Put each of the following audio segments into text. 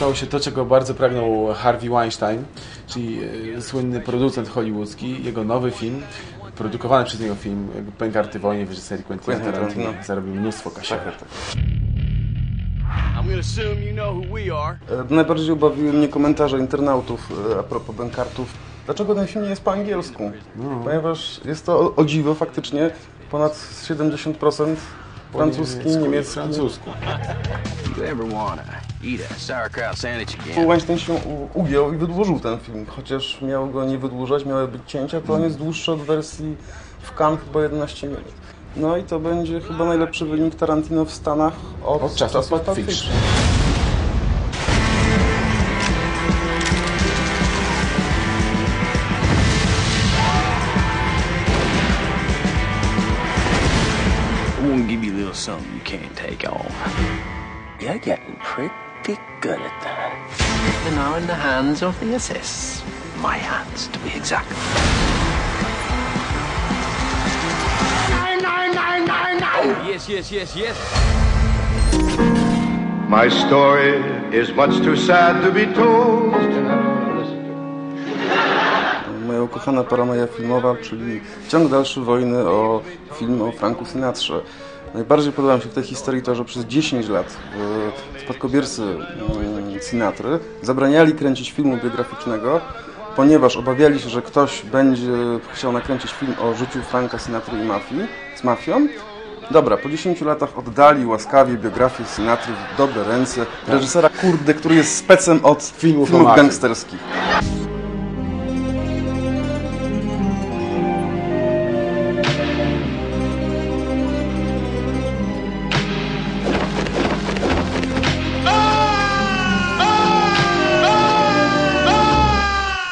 stało się to, czego bardzo pragnął Harvey Weinstein, czyli e, słynny producent hollywoodzki. Jego nowy film, produkowany przez niego film Pękarty wojny w reżyserii Quentin Tarantino, Tarantino. zarobił mnóstwo. Tak, tak. Assume you know who we are. E, Najbardziej ubawiły mnie komentarze internautów e, a propos bankartów. Dlaczego ten film nie jest po angielsku? Ponieważ jest to o, o dziwo faktycznie ponad 70% francuski, niemiecki. francusku. Paul Weinstein się ugiął i wydłużył ten film. Chociaż miał go nie wydłużać, miały być cięcia, to on jest dłuższy od wersji w Cannes chyba 11 minut. No i to będzie chyba najlepszy wynik Tarantino w Stanach od, Od czasów Pulp Pulp Fiction. I'm gonna give you a little something you can't take off. You're getting pretty good at that. You know, in the hands of the SS. My hands, to be exact. Oh, yes, yes, yes, yes. My story is much too sad to be told. Moja ukochana paranoja filmowa, czyli ciąg dalszy wojny o film o Franku Sinatrze. Najbardziej podoba mi się w tej historii to, że przez 10 lat e, spadkobiercy mm, Sinatry zabraniali kręcić filmu biograficznego, ponieważ obawiali się, że ktoś będzie chciał nakręcić film o życiu Franka Sinatry i mafii, z mafią. Dobra, po 10 latach oddali łaskawie biografię Sinatry w dobre ręce reżysera kurde, który jest specem od Filmów filmów gangsterskich.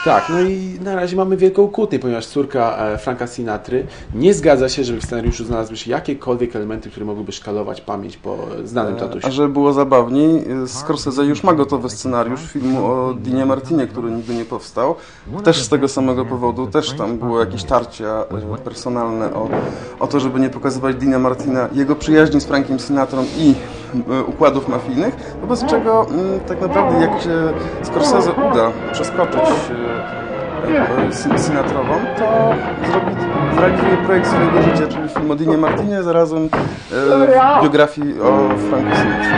Tak, no i na razie mamy wielką kłótnię, ponieważ córka e, Franka Sinatry nie zgadza się, żeby w scenariuszu znalazły się jakiekolwiek elementy, które mogłyby szkalować pamięć po znanym tatusiu. A żeby było zabawniej, Scorsese już ma gotowy scenariusz filmu o Dinie Martinie, który nigdy nie powstał. Też z tego samego powodu, też tam było jakieś tarcia e, personalne o, o to, żeby nie pokazywać Dina Martina, jego przyjaźni z Frankiem Sinatrą i e, układów mafijnych, wobec czego mm, tak naprawdę jak się Scorsese uda przeskoczyć e, e, Sin- Sinatrową, to zrobi, zrealizuje projekt swojego życia, czyli film o Dinie Martinie, zarazem e, biografii o Franku Sinatrze.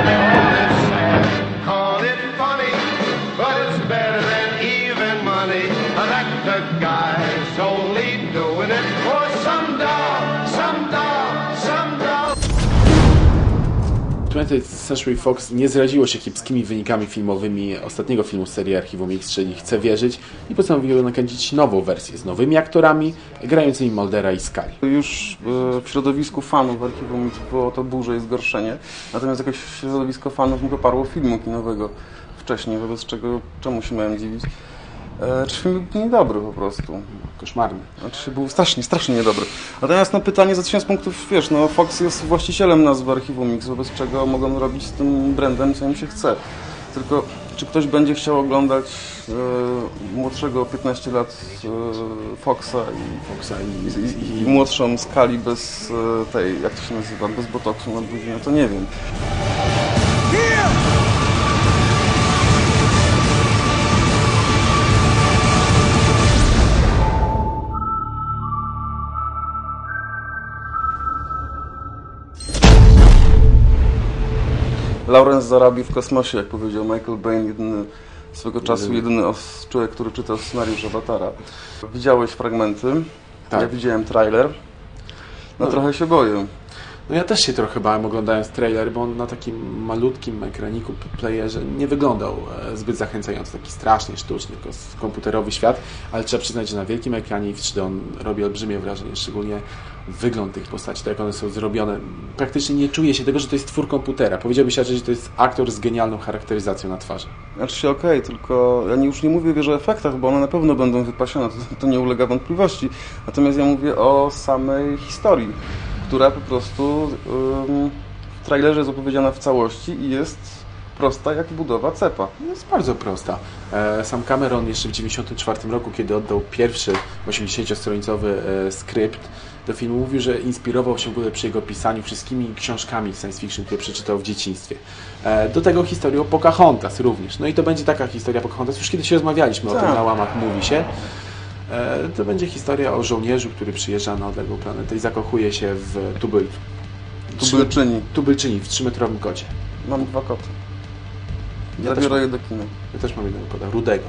Funny, 20th Century Fox nie zraziło się kiepskimi wynikami filmowymi ostatniego filmu serii Archiwum X, czyli Chcę Wierzyć i postanowiło nakręcić nową wersję z nowymi aktorami, grającymi Moldera i Skali. Już e, w środowisku fanów archiwum Mix było to burze i zgorszenie, natomiast jakoś środowisko fanów nie poparło filmu kinowego wcześniej, wobec czego czemu się miałem dziwić? E, czy film był niedobry po prostu? Koszmarny. Znaczy był strasznie, strasznie niedobry. Natomiast na pytanie za tysiąc punktów, wiesz, no Fox jest właścicielem nazwy Archiwum Mix, wobec czego mogą robić z tym brandem co im się chce. Tylko czy ktoś będzie chciał oglądać e, młodszego o 15 lat e, Foxa i Foxa i, i, i młodszą skali bez e, tej, jak to się nazywa, bez botoksu na buzi, no to nie wiem. Lawrence zarabi w kosmosie, jak powiedział Michael Bain, jedyny swego czasu, jedyny os- człowiek, który czytał scenariusz Avatara. Widziałeś fragmenty, Tak. ja widziałem trailer. No trochę się boję. No ja też się trochę bałem oglądając trailer, bo on na takim malutkim ekraniku, playerze nie wyglądał e, zbyt zachęcająco, taki strasznie sztuczny, komputerowy świat, ale trzeba przyznać, że na wielkim ekranie i w 3D on robi olbrzymie wrażenie, szczególnie wygląd tych postaci, to jak one są zrobione. Praktycznie nie czuje się tego, że to jest twór komputera. Powiedziałbyś raczej, że to jest aktor z genialną charakteryzacją na twarzy. Znaczy się okej, tylko ja już nie mówię wiesz, o efektach, bo one na pewno będą wypasione, to, to nie ulega wątpliwości. Natomiast ja mówię o samej historii, która po prostu w trailerze jest opowiedziana w całości i jest prosta jak budowa cepa. Jest bardzo prosta. E, Sam Cameron jeszcze w 1994 roku, kiedy oddał pierwszy 80-stronicowy e, skrypt, do filmu. Mówił, że inspirował się w ogóle przy jego pisaniu wszystkimi książkami science fiction, które przeczytał w dzieciństwie. E, Do tego historię o Pocahontas również. No i to będzie taka historia Pocahontas. Już kiedyś rozmawialiśmy o Tak. tym na łamach mówi się. E, To będzie historia o żołnierzu, który przyjeżdża na odległą planetę i zakochuje się w tubyl, Tubylczyni. tubylczyni w trzymetrowym kocie. Mam dwa koty. Ja Zabiorę je do kina. Ja też mam jednego kota, rudego.